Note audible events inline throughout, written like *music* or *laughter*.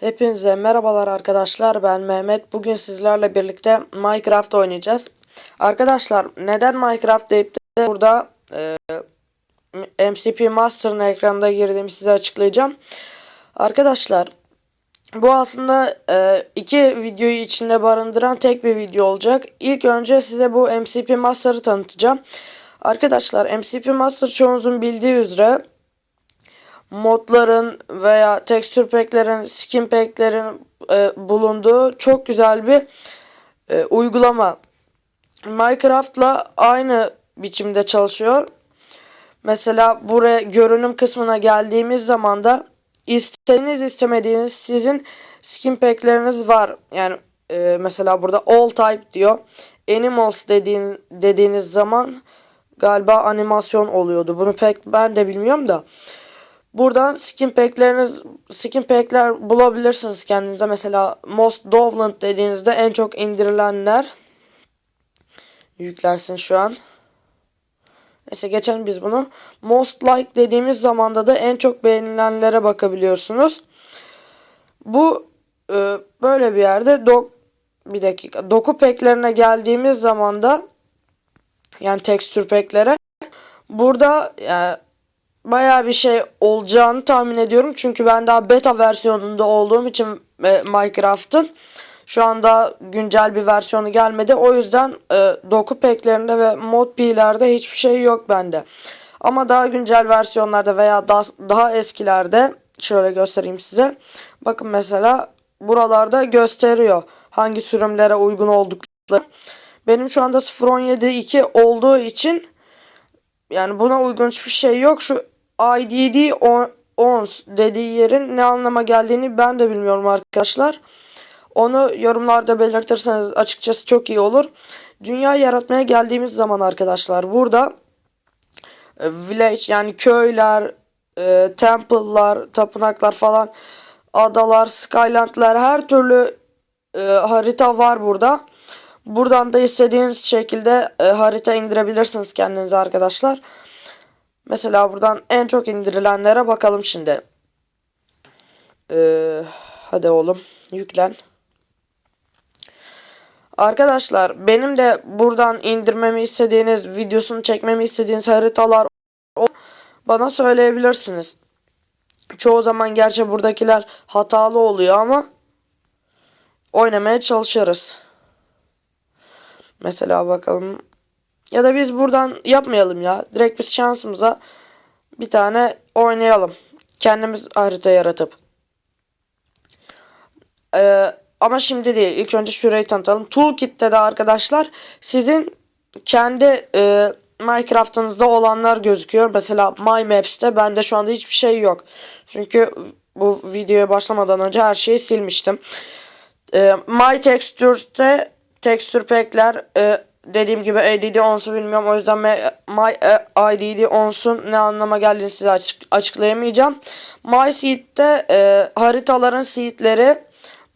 Hepinize merhabalar arkadaşlar ben Mehmet. Bugün sizlerle birlikte Minecraft oynayacağız. Arkadaşlar neden Minecraft deyip de burada e, MCP Master'ın ekranında girdiğimi size açıklayacağım. Arkadaşlar bu aslında e, iki videoyu içinde barındıran tek bir video olacak. İlk önce size bu MCP Master'ı tanıtacağım. Arkadaşlar MCP Master çoğunuzun bildiği üzere modların veya texture pack'lerin, skin pack'lerin e, bulunduğu çok güzel bir e, uygulama. Minecraft'la aynı biçimde çalışıyor. Mesela buraya görünüm kısmına geldiğimiz zaman da istediğiniz istemediğiniz sizin skin pack'leriniz var. Yani e, mesela burada all type diyor. Animals dediğin, dediğiniz zaman galiba animasyon oluyordu. Bunu pek ben de bilmiyorum da. Buradan skin pack'leriniz skin pack'ler bulabilirsiniz kendinize. Mesela Most Dovland dediğinizde en çok indirilenler yüklersin şu an. Neyse geçelim biz bunu. Most like dediğimiz zamanda da en çok beğenilenlere bakabiliyorsunuz. Bu e, böyle bir yerde dok bir dakika doku pack'lerine geldiğimiz zaman da yani texture pack'lere burada yani bayağı bir şey olacağını tahmin ediyorum. Çünkü ben daha beta versiyonunda olduğum için e, Minecraft'ın şu anda güncel bir versiyonu gelmedi. O yüzden e, doku pack'lerinde ve mod P'lerde hiçbir şey yok bende. Ama daha güncel versiyonlarda veya daha, daha eskilerde şöyle göstereyim size. Bakın mesela buralarda gösteriyor hangi sürümlere uygun oldukları. Benim şu anda 0.17.2 olduğu için yani buna uygun hiçbir şey yok. Şu IDD ons dediği yerin ne anlama geldiğini ben de bilmiyorum arkadaşlar. Onu yorumlarda belirtirseniz açıkçası çok iyi olur. Dünya yaratmaya geldiğimiz zaman arkadaşlar burada e, village yani köyler, e, temple'lar, tapınaklar falan, adalar, skyland'lar her türlü e, harita var burada. Buradan da istediğiniz şekilde e, harita indirebilirsiniz kendinize arkadaşlar. Mesela buradan en çok indirilenlere bakalım şimdi. Ee, hadi oğlum yüklen. Arkadaşlar benim de buradan indirmemi istediğiniz, videosunu çekmemi istediğiniz haritalar bana söyleyebilirsiniz. Çoğu zaman gerçi buradakiler hatalı oluyor ama oynamaya çalışırız. Mesela bakalım. Ya da biz buradan yapmayalım ya. Direkt biz şansımıza bir tane oynayalım. Kendimiz harita yaratıp. Ee, ama şimdi değil. İlk önce şurayı tanıtalım. Toolkit'te de arkadaşlar sizin kendi e, Minecraft'ınızda olanlar gözüküyor. Mesela My Maps'te bende şu anda hiçbir şey yok. Çünkü bu videoya başlamadan önce her şeyi silmiştim. E, My Textures'te texture pack'ler e, dediğim gibi ADD onsu bilmiyorum. O yüzden My ADD onsun ne anlama geldiğini size açık, açıklayamayacağım. My Seed'de e, haritaların seedleri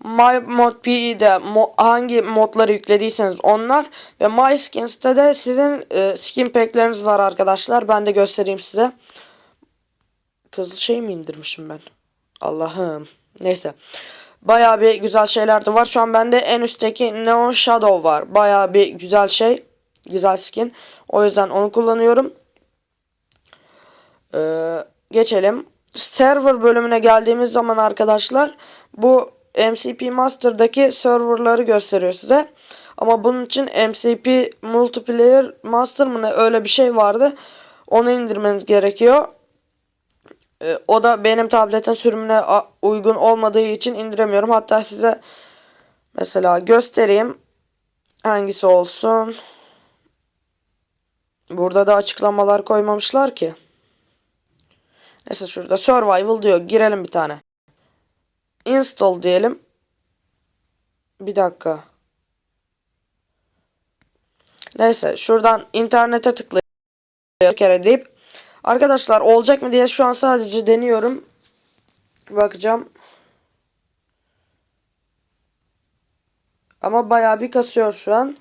My Mod PE'de mo hangi modları yüklediyseniz onlar ve My Skins'te de sizin e, skin pack'leriniz var arkadaşlar. Ben de göstereyim size. Hızlı şey mi indirmişim ben? Allah'ım. Neyse. Bayağı bir güzel şeyler de var. Şu an bende en üstteki Neon Shadow var. Bayağı bir güzel şey. Güzel skin. O yüzden onu kullanıyorum. Ee, geçelim. Server bölümüne geldiğimiz zaman arkadaşlar bu MCP Master'daki serverları gösteriyor size. Ama bunun için MCP Multiplayer Master mı ne öyle bir şey vardı. Onu indirmeniz gerekiyor. Ee, o da benim tabletin sürümüne uygun olmadığı için indiremiyorum. Hatta size mesela göstereyim. Hangisi olsun. Burada da açıklamalar koymamışlar ki. Neyse şurada survival diyor. Girelim bir tane. Install diyelim. Bir dakika. Neyse şuradan internete tıklayıp bir kere deyip Arkadaşlar olacak mı diye şu an sadece deniyorum. Bakacağım. Ama bayağı bir kasıyor şu an.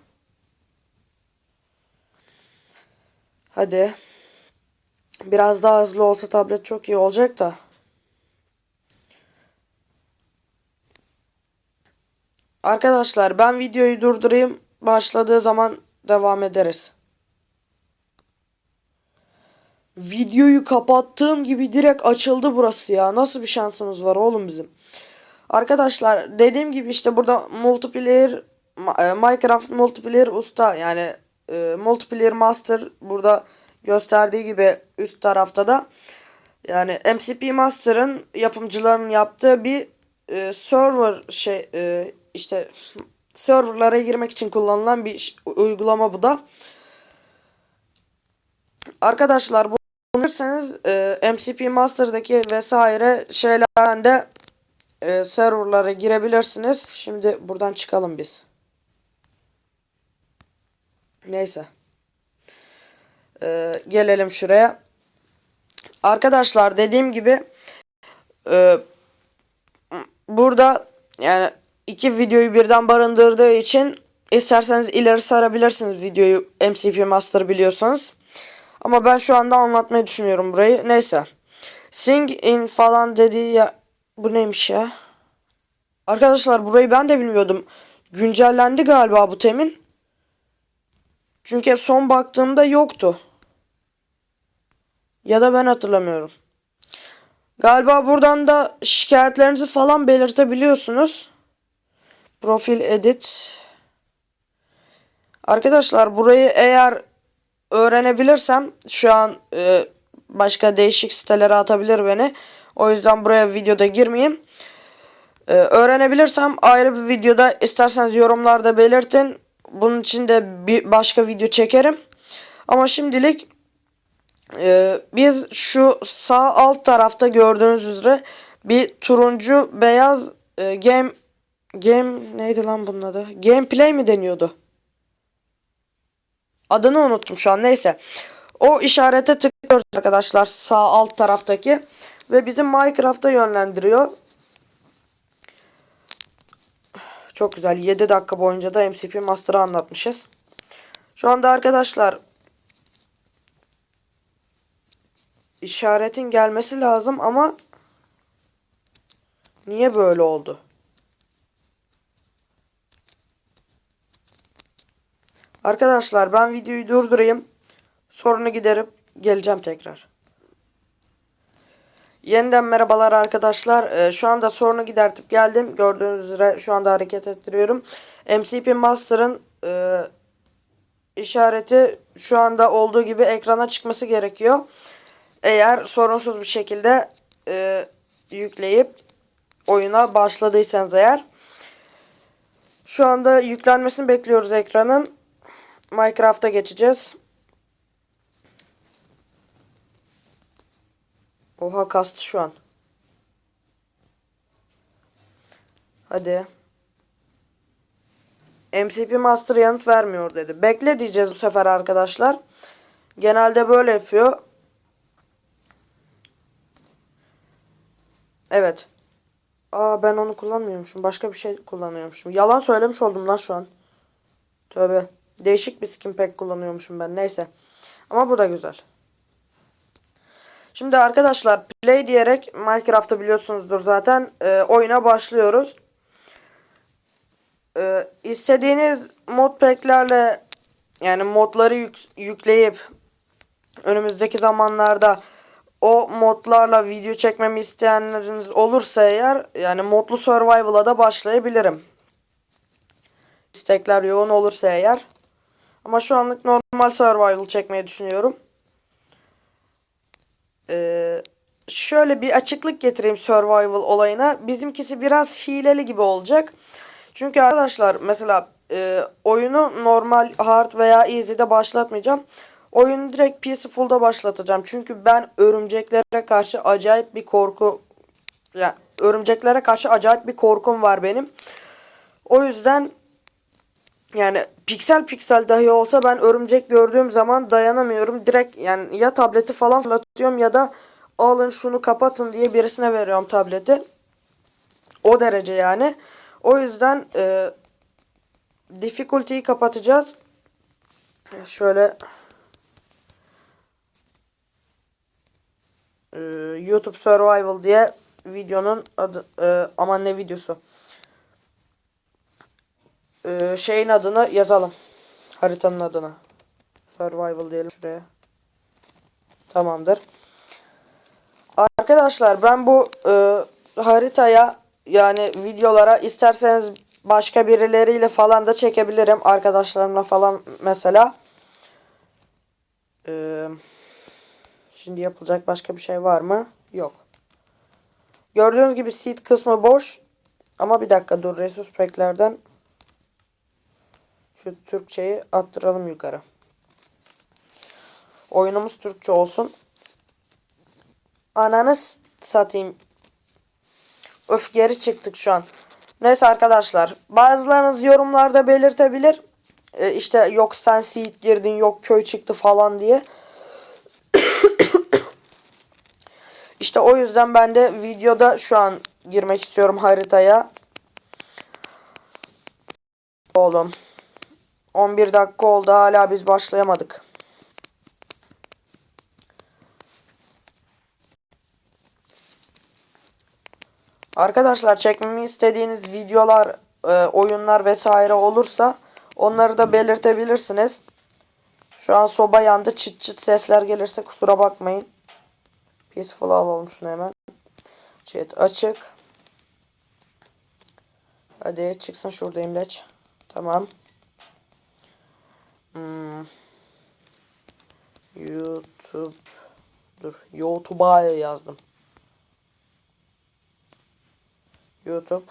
Hadi. Biraz daha hızlı olsa tablet çok iyi olacak da. Arkadaşlar ben videoyu durdurayım. Başladığı zaman devam ederiz. Videoyu kapattığım gibi direkt açıldı burası ya. Nasıl bir şansımız var oğlum bizim. Arkadaşlar dediğim gibi işte burada multiplayer e, Minecraft multiplayer usta yani e, multiplayer master burada gösterdiği gibi üst tarafta da yani MCP Master'ın yapımcılarının yaptığı bir e, server şey e, işte serverlara girmek için kullanılan bir uygulama bu da. Arkadaşlar bu bilirseniz e, MCP Master'daki vesaire şeylerden de e, serverlara girebilirsiniz. Şimdi buradan çıkalım biz. Neyse. E, gelelim şuraya. Arkadaşlar dediğim gibi e, burada yani iki videoyu birden barındırdığı için isterseniz ileri sarabilirsiniz videoyu MCP Master biliyorsanız. Ama ben şu anda anlatmayı düşünüyorum burayı. Neyse. Sing in falan dediği ya bu neymiş ya? Arkadaşlar burayı ben de bilmiyordum. Güncellendi galiba bu temin. Çünkü son baktığımda yoktu. Ya da ben hatırlamıyorum. Galiba buradan da şikayetlerinizi falan belirtebiliyorsunuz. Profil edit. Arkadaşlar burayı eğer öğrenebilirsem şu an e, başka değişik sitelere atabilir beni. O yüzden buraya videoda girmeyeyim. E, öğrenebilirsem ayrı bir videoda isterseniz yorumlarda belirtin. Bunun için de bir başka video çekerim. Ama şimdilik ee, biz şu sağ alt tarafta gördüğünüz üzere bir turuncu beyaz e, game game neydi lan bunun adı? Gameplay mi deniyordu? Adını unuttum şu an neyse. O işarete tıklıyoruz arkadaşlar sağ alt taraftaki ve bizim Minecraft'a yönlendiriyor. Çok güzel 7 dakika boyunca da MCP Master'ı anlatmışız. Şu anda arkadaşlar işaretin gelmesi lazım ama niye böyle oldu? Arkadaşlar ben videoyu durdurayım. Sorunu giderip geleceğim tekrar. Yeniden merhabalar arkadaşlar. Ee, şu anda sorunu gidertip geldim. Gördüğünüz üzere şu anda hareket ettiriyorum. MCP Master'ın e, işareti şu anda olduğu gibi ekrana çıkması gerekiyor. Eğer sorunsuz bir şekilde e, yükleyip oyuna başladıysanız eğer. Şu anda yüklenmesini bekliyoruz ekranın. Minecraft'a geçeceğiz. Oha kastı şu an. Hadi. MCP Master yanıt vermiyor dedi. Bekle diyeceğiz bu sefer arkadaşlar. Genelde böyle yapıyor. Evet. Aa ben onu kullanmıyormuşum. Başka bir şey kullanıyormuşum. Yalan söylemiş oldum lan şu an. Tövbe. Değişik bir skin pack kullanıyormuşum ben. Neyse. Ama bu da güzel. Şimdi arkadaşlar play diyerek Minecraft'ı biliyorsunuzdur zaten. E, oyuna başlıyoruz. E, istediğiniz mod pack'lerle yani modları yük- yükleyip önümüzdeki zamanlarda o modlarla video çekmemi isteyenleriniz olursa eğer yani modlu survival'a da başlayabilirim. İstekler yoğun olursa eğer. Ama şu anlık normal survival çekmeyi düşünüyorum. Ee, şöyle bir açıklık getireyim survival olayına. Bizimkisi biraz hileli gibi olacak. Çünkü arkadaşlar mesela e, oyunu normal hard veya easy'de başlatmayacağım. Oyunu direkt peaceful'da başlatacağım. Çünkü ben örümceklere karşı acayip bir korku yani örümceklere karşı acayip bir korkum var benim. O yüzden yani piksel piksel dahi olsa ben örümcek gördüğüm zaman dayanamıyorum. Direkt yani ya tableti falan fırlatıyorum ya da alın şunu kapatın diye birisine veriyorum tableti. O derece yani. O yüzden e, difficulty'yi kapatacağız. Şöyle e, YouTube Survival diye videonun adı e, aman ne videosu. E, şeyin adını yazalım. Haritanın adını. Survival diyelim şuraya. Tamamdır. Arkadaşlar ben bu e, haritaya yani videolara isterseniz başka birileriyle falan da çekebilirim. Arkadaşlarımla falan mesela. E, şimdi yapılacak başka bir şey var mı? Yok. Gördüğünüz gibi seed kısmı boş. Ama bir dakika dur resus pack'lerden şu Türkçeyi attıralım yukarı. Oyunumuz Türkçe olsun. Ananı satayım. Öf geri çıktık şu an. Neyse arkadaşlar. Bazılarınız yorumlarda belirtebilir. Ee, işte yok sen seed girdin yok köy çıktı falan diye. *coughs* işte o yüzden ben de videoda şu an girmek istiyorum haritaya. Oğlum. 11 dakika oldu hala biz başlayamadık. Arkadaşlar çekmemi istediğiniz videolar, e, oyunlar vesaire olursa onları da belirtebilirsiniz. Şu an soba yandı. Çıt çıt sesler gelirse kusura bakmayın. Peaceful alalım şunu hemen. Chat açık. Hadi çıksın şuradayım leç. Tamam. Hmm. YouTube. Dur. YouTube'a yazdım. YouTube.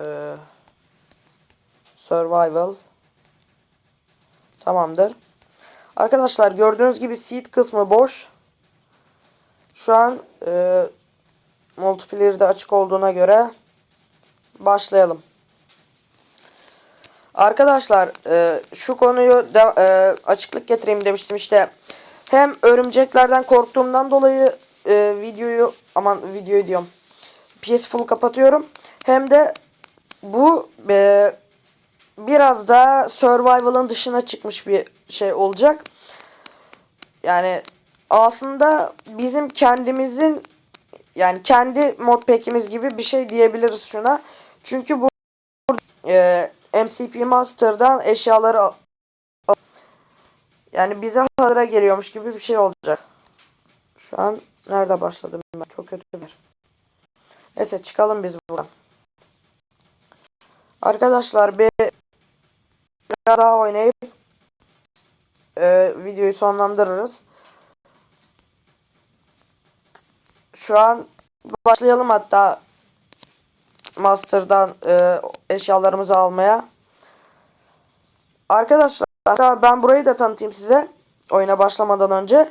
Ee, survival. Tamamdır. Arkadaşlar gördüğünüz gibi seed kısmı boş. Şu an e, multiplayer'de açık olduğuna göre başlayalım. Arkadaşlar e, şu konuyu da, e, açıklık getireyim demiştim işte. Hem örümceklerden korktuğumdan dolayı e, videoyu aman videoyu diyorum. PS kapatıyorum. Hem de bu e, biraz da survival'ın dışına çıkmış bir şey olacak. Yani aslında bizim kendimizin yani kendi modpack'imiz gibi bir şey diyebiliriz şuna. Çünkü bu e, MCP Master'dan eşyaları al- al- yani bize hazıra geliyormuş gibi bir şey olacak. Şu an nerede başladım ben? Çok kötü bir. Neyse çıkalım biz buradan. Arkadaşlar bir biraz daha oynayıp e, videoyu sonlandırırız. Şu an başlayalım hatta Master'dan e, eşyalarımızı almaya. Arkadaşlar ben burayı da tanıtayım size oyuna başlamadan önce.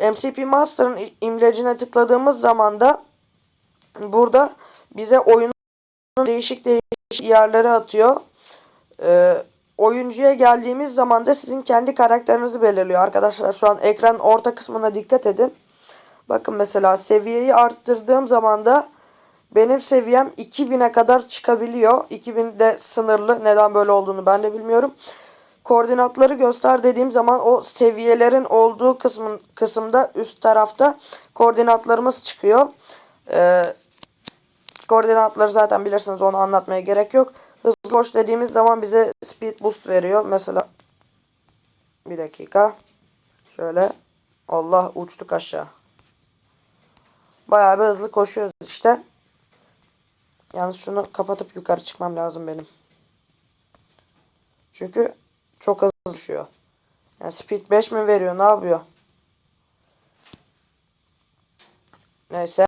MCP Master'ın imlecine tıkladığımız zaman da burada bize oyunun değişik değişik yerlere atıyor. Ee, oyuncuya geldiğimiz zaman da sizin kendi karakterinizi belirliyor. Arkadaşlar şu an ekranın orta kısmına dikkat edin. Bakın mesela seviyeyi arttırdığım zaman da benim seviyem 2000'e kadar çıkabiliyor. 2000 de sınırlı. Neden böyle olduğunu ben de bilmiyorum. Koordinatları göster dediğim zaman o seviyelerin olduğu kısmın kısımda üst tarafta koordinatlarımız çıkıyor. Ee, koordinatları zaten bilirsiniz onu anlatmaya gerek yok. Hızlı koş dediğimiz zaman bize speed boost veriyor. Mesela bir dakika. Şöyle Allah uçtuk aşağı. Bayağı bir hızlı koşuyoruz işte. Yalnız şunu kapatıp yukarı çıkmam lazım benim. Çünkü çok hızlı düşüyor. Yani speed 5 mi veriyor ne yapıyor? Neyse.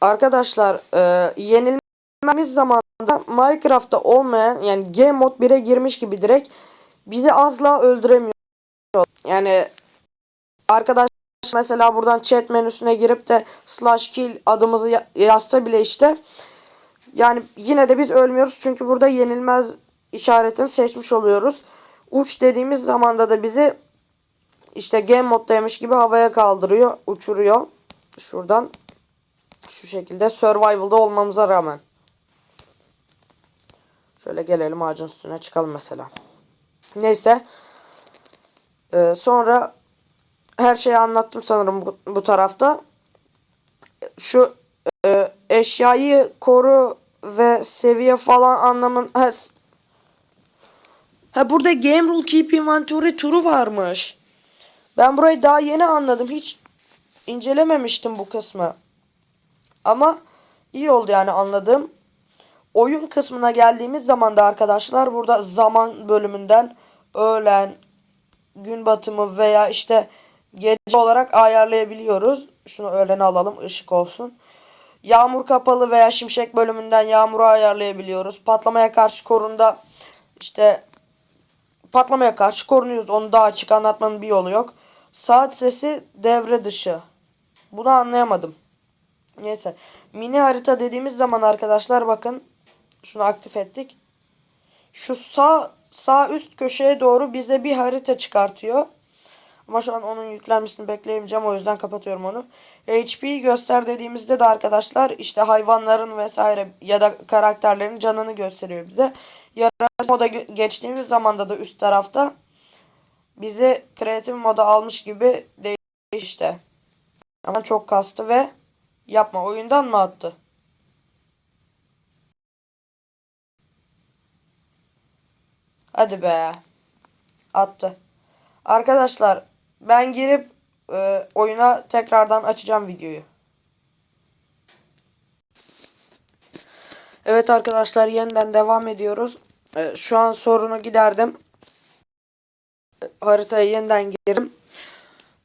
Arkadaşlar e, yenilmemiz zamanında Minecraft'ta olmayan yani Game Mode 1'e girmiş gibi direkt bizi asla öldüremiyor. Yani arkadaş mesela buradan chat menüsüne girip de slash kill adımızı ya- yazsa bile işte yani yine de biz ölmüyoruz çünkü burada yenilmez işaretini seçmiş oluyoruz. Uç dediğimiz zamanda da bizi işte game moddaymış gibi havaya kaldırıyor, uçuruyor. Şuradan şu şekilde survival'da olmamıza rağmen. Şöyle gelelim ağacın üstüne çıkalım mesela. Neyse. Ee, sonra her şeyi anlattım sanırım bu, bu tarafta. Şu e, eşyayı koru ve seviye falan anlamın ha, ha burada Game Rule Keep Inventory turu varmış. Ben burayı daha yeni anladım. Hiç incelememiştim bu kısmı. Ama iyi oldu yani anladığım. Oyun kısmına geldiğimiz zaman da arkadaşlar burada zaman bölümünden öğlen, gün batımı veya işte gece olarak ayarlayabiliyoruz. Şunu öğlene alalım ışık olsun. Yağmur kapalı veya şimşek bölümünden yağmuru ayarlayabiliyoruz. Patlamaya karşı korunda işte patlamaya karşı korunuyoruz. Onu daha açık anlatmanın bir yolu yok. Saat sesi devre dışı. Bunu anlayamadım. Neyse. Mini harita dediğimiz zaman arkadaşlar bakın. Şunu aktif ettik. Şu sağ sağ üst köşeye doğru bize bir harita çıkartıyor. Ama şu an onun yüklenmesini bekleyemeyeceğim. O yüzden kapatıyorum onu. HP'yi göster dediğimizde de arkadaşlar işte hayvanların vesaire ya da karakterlerin canını gösteriyor bize. Yaratıcı moda ge- geçtiğimiz zamanda da üst tarafta bizi kreatif moda almış gibi değil işte. Ama çok kastı ve yapma oyundan mı attı? Hadi be. Attı. Arkadaşlar ben girip e, oyuna tekrardan açacağım videoyu. Evet arkadaşlar yeniden devam ediyoruz. E, şu an sorunu giderdim. E, haritaya yeniden girdim.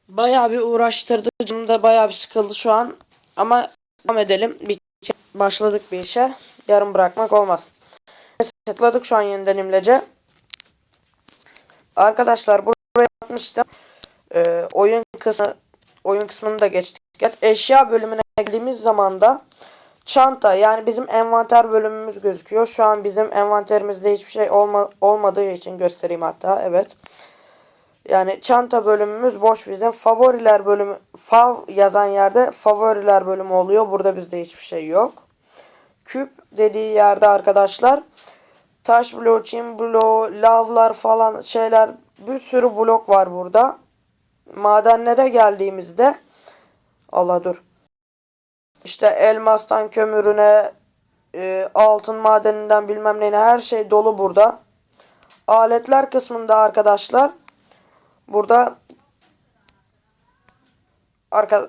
Bayağı bir uğraştırdı. Canım da bayağı bir sıkıldı şu an. Ama devam edelim. Bir başladık bir işe. Yarım bırakmak olmaz. Tıkladık şu an yeniden imlece. Arkadaşlar buraya yapmıştım. Ee, oyun kısmı oyun kısmını da geçtik. Eşya bölümüne geldiğimiz zaman da çanta yani bizim envanter bölümümüz gözüküyor. Şu an bizim envanterimizde hiçbir şey olma, olmadığı için göstereyim hatta. Evet. Yani çanta bölümümüz boş bizim. Favoriler bölümü fav yazan yerde favoriler bölümü oluyor. Burada bizde hiçbir şey yok. Küp dediği yerde arkadaşlar taş bloğu, çim bloğu, lavlar falan şeyler bir sürü blok var burada. Madenlere geldiğimizde Allah dur. İşte elmastan kömürüne e, altın madeninden bilmem neyine her şey dolu burada. Aletler kısmında arkadaşlar burada arka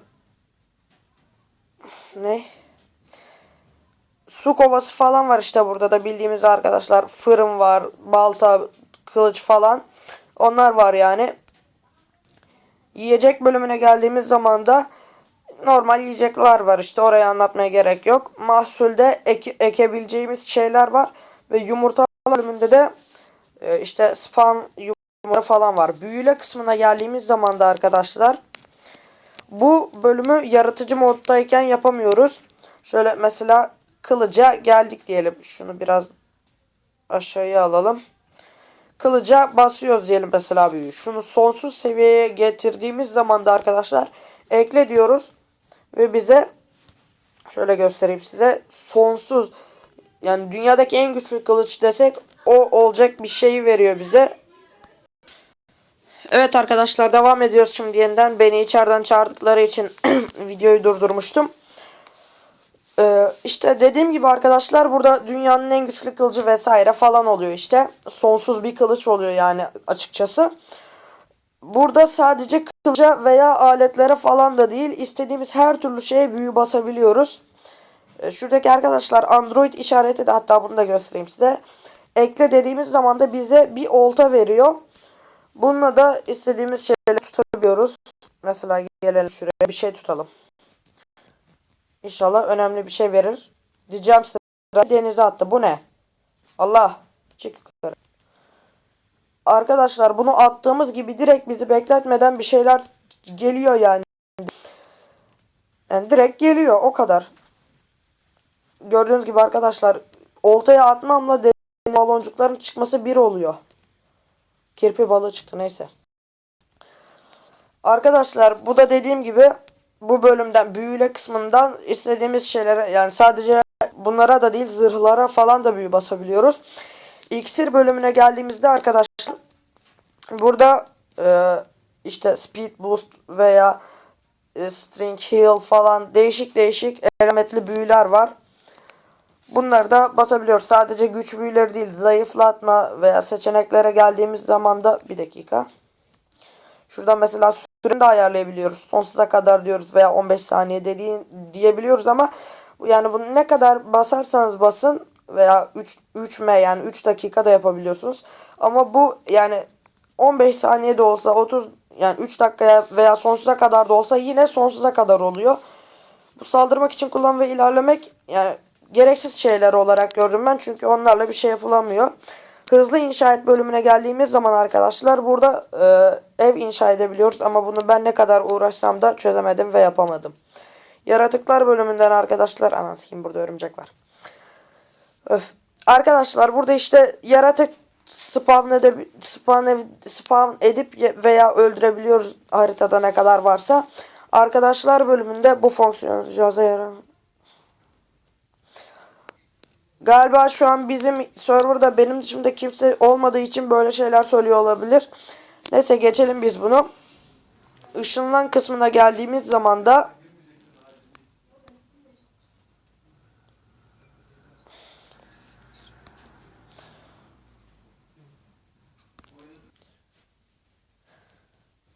ne? Su kovası falan var işte burada da bildiğimiz arkadaşlar. Fırın var, balta, kılıç falan. Onlar var yani. Yiyecek bölümüne geldiğimiz zaman da normal yiyecekler var işte orayı anlatmaya gerek yok. Mahsulde ek, ekebileceğimiz şeyler var ve yumurta bölümünde de e, işte spawn yumurta falan var. Büyüle kısmına geldiğimiz zaman da arkadaşlar bu bölümü yaratıcı moddayken yapamıyoruz. Şöyle mesela kılıca geldik diyelim. Şunu biraz aşağıya alalım. Kılıca basıyoruz diyelim mesela büyüğü. Şunu sonsuz seviyeye getirdiğimiz zaman da arkadaşlar ekle diyoruz. Ve bize şöyle göstereyim size. Sonsuz yani dünyadaki en güçlü kılıç desek o olacak bir şeyi veriyor bize. Evet arkadaşlar devam ediyoruz şimdi yeniden. Beni içeriden çağırdıkları için *clears throat* videoyu durdurmuştum. Ee, işte dediğim gibi arkadaşlar burada dünyanın en güçlü kılıcı vesaire falan oluyor işte. Sonsuz bir kılıç oluyor yani açıkçası. Burada sadece kılıca veya aletlere falan da değil istediğimiz her türlü şeye büyü basabiliyoruz. Ee, şuradaki arkadaşlar Android işareti de hatta bunu da göstereyim size. Ekle dediğimiz zaman da bize bir olta veriyor. Bununla da istediğimiz şeyleri tutabiliyoruz. Mesela gelelim şuraya bir şey tutalım. İnşallah önemli bir şey verir. Diyeceğim sıra denize attı. Bu ne? Allah. Çık yukarı. Arkadaşlar bunu attığımız gibi direkt bizi bekletmeden bir şeyler geliyor yani. Yani direkt geliyor o kadar. Gördüğünüz gibi arkadaşlar oltaya atmamla deniz baloncukların çıkması bir oluyor. Kirpi balığı çıktı neyse. Arkadaşlar bu da dediğim gibi bu bölümden büyüle kısmından istediğimiz şeylere yani sadece bunlara da değil zırhlara falan da büyü basabiliyoruz. İksir bölümüne geldiğimizde arkadaşlar burada e, işte speed boost veya e, string heal falan değişik değişik elementli büyüler var. Bunları da basabiliyoruz. Sadece güç büyüleri değil zayıflatma veya seçeneklere geldiğimiz zaman da bir dakika. Şuradan mesela süreni de ayarlayabiliyoruz. Sonsuza kadar diyoruz veya 15 saniye dediğin diyebiliyoruz ama yani bunu ne kadar basarsanız basın veya 3 3M yani 3 dakika da yapabiliyorsunuz. Ama bu yani 15 saniyede olsa 30 yani 3 dakikaya veya sonsuza kadar da olsa yine sonsuza kadar oluyor. Bu saldırmak için kullan ve ilerlemek yani gereksiz şeyler olarak gördüm ben çünkü onlarla bir şey yapılamıyor. Hızlı inşa et bölümüne geldiğimiz zaman arkadaşlar burada e, ev inşa edebiliyoruz ama bunu ben ne kadar uğraşsam da çözemedim ve yapamadım. Yaratıklar bölümünden arkadaşlar anlatayım burada örümcek var. Öf. Arkadaşlar burada işte yaratık spawn, edeb spawn, ev- spawn edip veya öldürebiliyoruz haritada ne kadar varsa. Arkadaşlar bölümünde bu fonksiyon cihaza yarar. Galiba şu an bizim serverda benim dışımda kimse olmadığı için böyle şeyler söylüyor olabilir. Neyse geçelim biz bunu. Işınlan kısmına geldiğimiz zaman da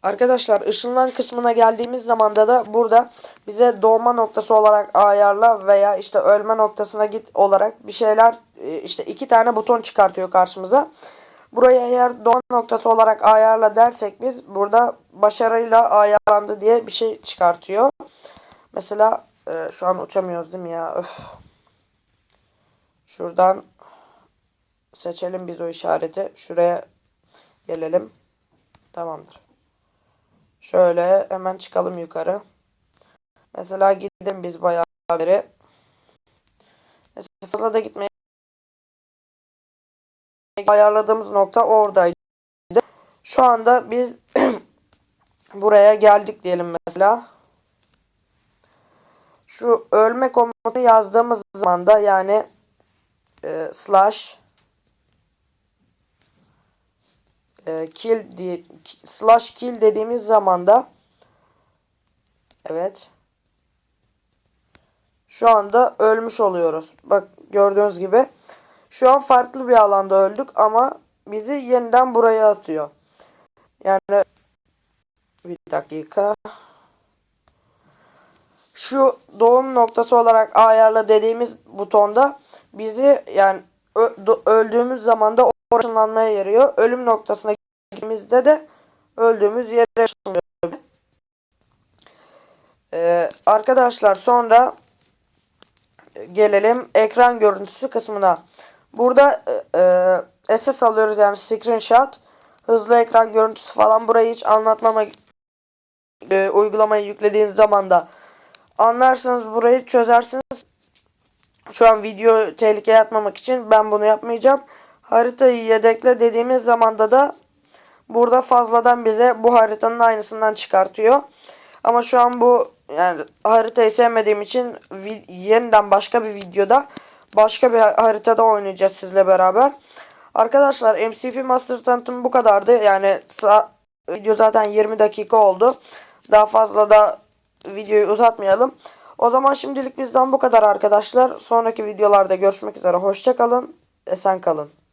Arkadaşlar ışınlan kısmına geldiğimiz zaman da da burada bize doğma noktası olarak ayarla veya işte ölme noktasına git olarak bir şeyler e, işte iki tane buton çıkartıyor karşımıza. Buraya eğer doğma noktası olarak ayarla dersek biz burada başarıyla ayarlandı diye bir şey çıkartıyor. Mesela e, şu an uçamıyoruz değil mi ya? Öf. Şuradan seçelim biz o işareti. Şuraya gelelim. Tamamdır. Şöyle hemen çıkalım yukarı. Mesela gidelim biz bayağı beri. Mesela fazla da gitmeye ayarladığımız nokta oradaydı. Şu anda biz *clears throat* buraya geldik diyelim mesela. Şu ölme komutunu yazdığımız zaman da yani e, slash e, kill diye slash kill dediğimiz zaman da evet şu anda ölmüş oluyoruz. Bak gördüğünüz gibi şu an farklı bir alanda öldük ama bizi yeniden buraya atıyor. Yani bir dakika. Şu doğum noktası olarak ayarla dediğimiz butonda bizi yani öldüğümüz zaman da ışınlanmaya yarıyor. Ölüm noktasına gittiğimizde de öldüğümüz yere ışınlıyor. Ee, arkadaşlar sonra gelelim ekran görüntüsü kısmına. Burada e, e, SS alıyoruz yani screenshot. Hızlı ekran görüntüsü falan burayı hiç anlatmama e, uygulamayı yüklediğiniz zaman da anlarsınız burayı çözersiniz. Şu an video tehlikeye atmamak için ben bunu yapmayacağım. Haritayı yedekle dediğimiz zamanda da burada fazladan bize bu haritanın aynısından çıkartıyor. Ama şu an bu yani haritayı sevmediğim için yeniden başka bir videoda başka bir haritada oynayacağız sizle beraber. Arkadaşlar MCP Master tanıtım bu kadardı. Yani video zaten 20 dakika oldu. Daha fazla da videoyu uzatmayalım. O zaman şimdilik bizden bu kadar arkadaşlar. Sonraki videolarda görüşmek üzere. Hoşçakalın. Esen kalın.